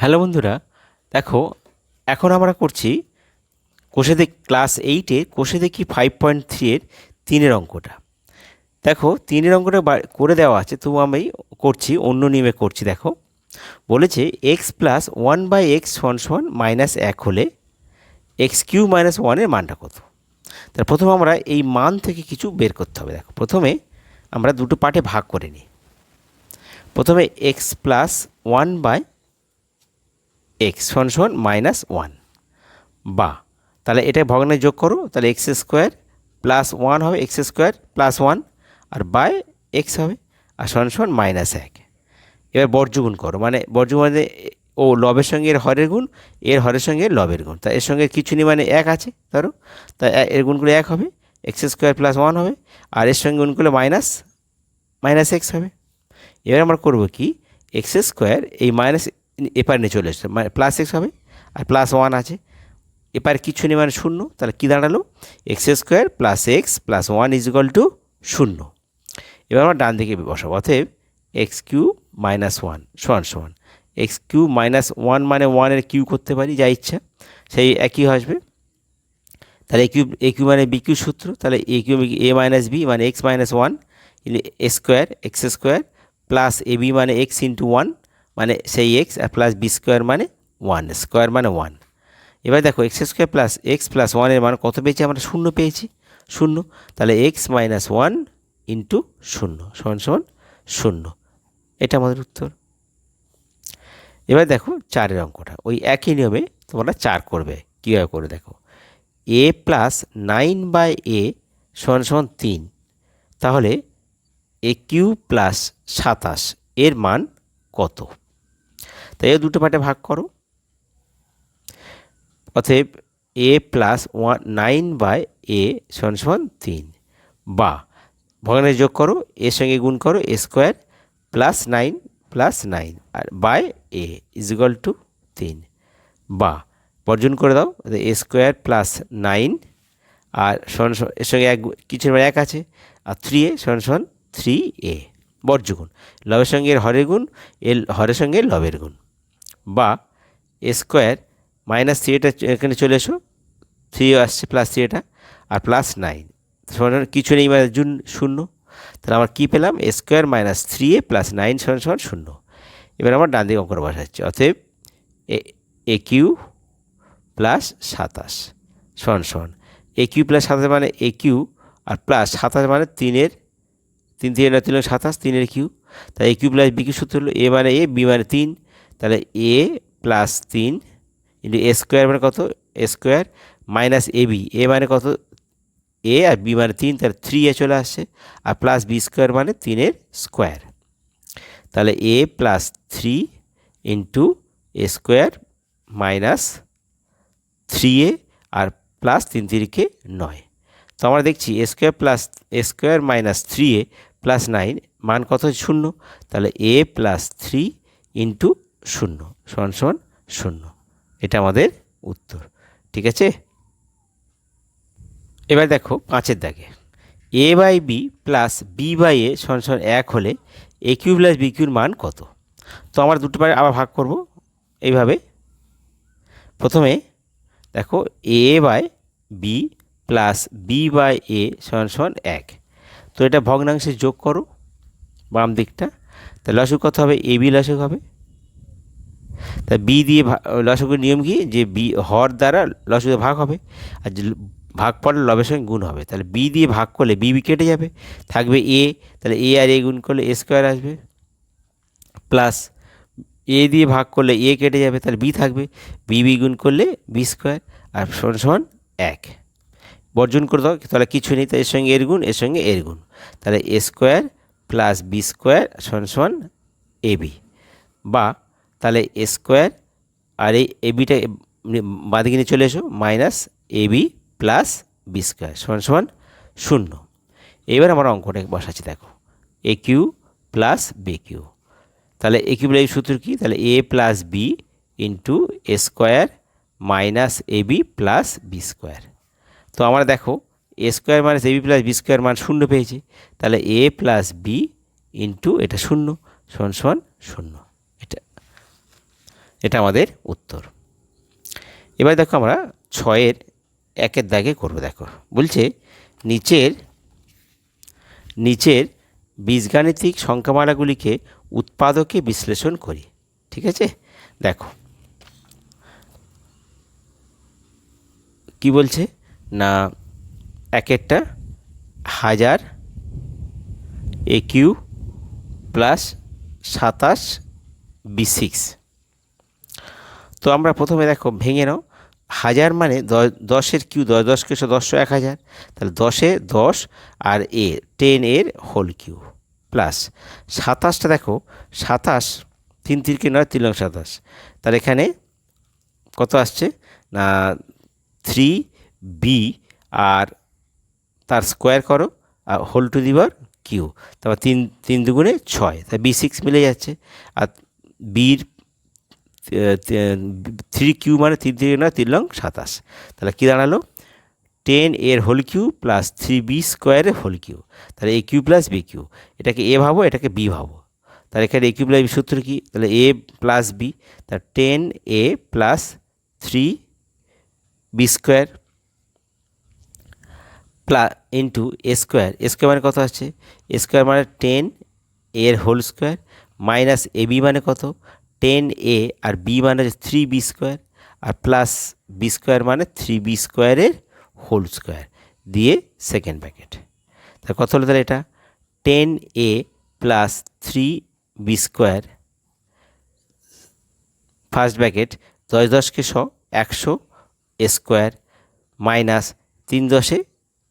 Hello বন্ধুরা, দেখো, এখন আমরা করছি কোষে দেখ ক্লাস এইটে কোষে দেখি ফাইভ পয়েন্ট থ্রি এর তিনের অঙ্কটা। দেখো, তিনের অঙ্কটা করে দেওয়া আছে তবু আমি করছি, অন্য নিয়মে করছি, দেখো। বলেছে x plus one by x সমান সমান মাইনাস এক হলে এক্স কিউ মাইনাস ওয়ানের মানটা কত? তার প্রথমে আমরা এই মান থেকে কিছু বের করতে হবে, দেখো। প্রথমে আমরা দুটো পার্টে ভাগ করে নিই। প্রথমে x plus one by x সমান সমান মাইনাস ওয়ান। বা, তাহলে এটা ভগ্নে যোগ করো, তাহলে এক্স স্কোয়ার প্লাস ওয়ান হবে, এক্স স্কোয়ার প্লাস ওয়ান, আর বাই এক্স হবে, আর সমান সমান মাইনাস এক। এবার বর্জগুণ করো মানে বর্জগুণ মানে ও লবের সঙ্গে এর হরের গুণ, এর হরের সঙ্গে লবের গুণ। তা এর সঙ্গে কিছু নেই মানে এক আছে, ধরো। তা এর গুণগুলো এক হবে, এক্স স্কোয়ার প্লাস ওয়ান হবে, আর এর সঙ্গে গুণগুলো মাইনাস মাইনাস এক্স হবে। এবার আমরা করব কি, এক্স স্কোয়ার এই মাইনাস এপার নিয়ে চলে এসছে। মানে প্লাস এক্স হবে আর প্লাস ওয়ান আছে। এপার কিছু নেই মানে শূন্য। তাহলে কী দাঁড়াল? X square plus x plus one is equal to শূন্য। এবার আমরা ডান দিকে বসাবো। অতএব এক্স কিউ মাইনাস ওয়ান সমান সমান। এক্স কিউ মাইনাস ওয়ান মানে ওয়ানের কিউ করতে পারি, যা ইচ্ছা। সেই একই আসবে। তাহলে এ কিউ এ কিউ মানে বি কিউ সূত্র। তাহলে a cube a minus b মানে x minus one square x square plus a b মানে এক্স ইন্টু ওয়ান মানে সেই এক্স আর প্লাস বি স্কোয়ার মানে ওয়ান স্কোয়ার মানে ওয়ান এবার দেখো x square plus x plus ওয়ানের মান কত পেয়েছি আমরা? শূন্য পেয়েছি। শূন্য। তাহলে এক্স মাইনাস ওয়ান ইন্টু শূন্য, সমান সমান শূন্য। এটা আমাদের উত্তর। এবার দেখো চারের অঙ্কটা। ওই একই নিয়মে তোমরা চার করবে। কীভাবে করে দেখো? A plus nine by a সমান সমান তিন। তাহলে এ কিউ প্লাস সাতাশ এর মান কত? তাই এই দুটো পার্টে ভাগ করো। অতএব a plus one nine by a সমান সমান তিন। বা ভগ্নে যোগ করো, এর সঙ্গে গুণ করো a square plus nine plus nine R by a is equal to তিন। বা, বর্জন করে দাও এ স্কোয়ার প্লাস নাইন আর সমান এর সঙ্গে এক কিছু এক আছে, আর থ্রি এ সমান সমান থ্রি এ বর্জগুণ, লবের সঙ্গে হরের গুণ, এর হরের সঙ্গে লবের গুণ। বা এ স্কোয়ার মাইনাস থ্রি এটা এখানে চলে এসো। থ্রি আসছে প্লাস থ্রি এটা আর প্লাস নাইন সমান কিছু নেই মানে জুন শূন্য। তাহলে আমরা কী পেলাম? A square minus three a plus nine সমান সমান শূন্য। এবার আমার ডান দিকে অঙ্কটা বসাচ্ছি। অতএব এ কিউ প্লাস সাতাশ সমান সমান এ কিউ প্লাস সাতাশ মানে এ কিউ আর প্লাস সাতাশ মানে তিনের, তিন থেকে তিন তিন সাতাশ, তিনের কিউ তাই a cube plus b cube সূত্র হলো এ মানে এ বি মানে তিন। তাহলে এ প্লাস তিন ইন্টু এ স্কোয়ার মানে কত? A square minus a b a মানে কত? এ আর বি মানে তিন, তাহলে থ্রি এ চলে আসছে আর প্লাস বি স্কোয়ার মানে তিনের স্কোয়ার তাহলে a plus three into a square minus three a R plus তিন তিরিকে নয়। তো আমরা দেখছি a square plus a square minus three a plus nine মান কত? শূন্য। তাহলে এ প্লাস থ্রি ইন্টু শূন্য, সমান সমান শূন্য। এটা আমাদের উত্তর, ঠিক আছে? এবার দেখো পাঁচের দাগে। A by B plus B by A সমান সমান এক হলে এ কিউ প্লাস বি কিউর মান কত? তো আমরা দুটো পারে আবার ভাগ করব এইভাবে। প্রথমে দেখো a by b plus b by a সমান সমান এক। তো এটা ভগ্নাংশে যোগ করো বাম দিকটা তা লসক কত হবে? এ বি লসক হবে। তা বি দিয়ে লসকের নিয়ম কি? যে বি, হর দ্বারা লসকে ভাগ হবে আর ভাগ পড়লে লবের সঙ্গে গুণ হবে। তাহলে বি দিয়ে ভাগ করলে বি বি কেটে যাবে। থাকবে এ, তাহলে এ আর এ গুণ করলে এ স্কোয়ার আসবে। প্লাস এ দিয়ে ভাগ করলে এ কেটে যাবে, তাহলে বি থাকবে। বি বি গুণ করলে বি স্কোয়ার আর সমান সমান এক। বর্জন করে দাও, তাহলে কিছু নেই তাই এর সঙ্গে এর গুণ, এর সঙ্গে এর গুণ। তাহলে a square plus b square সমান সমান এ বি। বা তাহলে এ স্কোয়ার আর এই এ বিটা বাঁদিকে নিয়ে চলে এসো, minus a b plus b square, সমান সমান শূন্য। এবার আমার অঙ্কটা বসাচ্ছি, দেখো। A cube plus b cube. তাহলে এ কিউ এই সূত্র কী? তাহলে a plus b into a square minus a b plus b square. তো আমরা দেখো, a square minus a b plus b square মান শূন্য পেয়েছি। তাহলে এ প্লাস বি ইন্টু এটা শূন্য, সমান সমান শূন্য। এটা আমাদের উত্তর। এবার দেখো আমরা ছয়ের একের দাগে করব, দেখো। বলছে, নিচের নিচের বীজগাণিতিক সংখ্যামালাগুলিকে উৎপাদকে বিশ্লেষণ করি, ঠিক আছে? দেখো। কি বলছে? না এক একটা হাজার এ কিউ প্লাস সাতাশ বি সিক্স। তো আমরা প্রথমে দেখো, ভেঙে নাও। হাজার মানে দশের কিউ, দশ দশ একশো দশশো এক হাজার। তাহলে দশে দশ আর এ, টেন এর হোল কিউ প্লাস। সাতাশটা দেখো, সাতাশ তিন তিরকে নয়, তিন সাতাশ। তাহলে এখানে কত আসছে? না, থ্রি বি আর তার স্কোয়ার করো, আর হোল টু দিবার কিউ। তারপর তিন তিন দুগুণে ছয় তাই বি সিক্স মিলে যাচ্ছে। আর বির থ্রি কিউ মানে তিন তিন না তিন লং সাতাশ। তাহলে কী দাঁড়াল? টেন এর whole cube plus three b স্কোয়ারের হোল কিউ। তাহলে a cube plus b cube. এটাকে এ ভাবো, এটাকে বি ভাবো। তাহলে এখানে এ কিউ প্লাস বি সূত্র কী? তাহলে এ প্লাস বি। তাহলে ten a plus three b square plus into a square. A square মানে কত আছে এ স্কোয়ার মানে টেন এর whole square minus a b মানে কত? টেন এ আর বি মানে হচ্ছে থ্রি বি স্কোয়ার আর প্লাস বি স্কোয়ার মানে থ্রি বি স্কোয়ারের হোল স্কোয়ার দিয়ে সেকেন্ড ব্র্যাকেট। তাহলে কত হলো তাহলে এটা? Ten a plus three b square first bracket দশ দশকে শ, একশো স্কোয়ার মাইনাস তিন দশে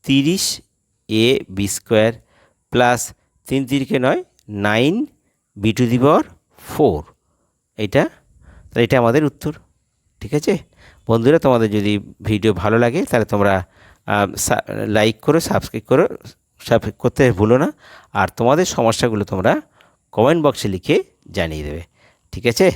তিরিশ এ বি স্কোয়ার প্লাস তিন তিরিকে নয়, nine B to the power four. এইটা? তাহলে এটা আমাদের উত্তর, ঠিক আছে? বন্ধুরা, তোমাদের যদি ভিডিও ভালো লাগে, তাহলে তোমরা লাইক করো সাবস্ক্রাইব করো সাবস্ক্রাইব করতে ভুলো না। আর তোমাদের সমস্যাগুলো তোমরা কমেন্ট বক্সে লিখে জানিয়ে দেবে, ঠিক আছে?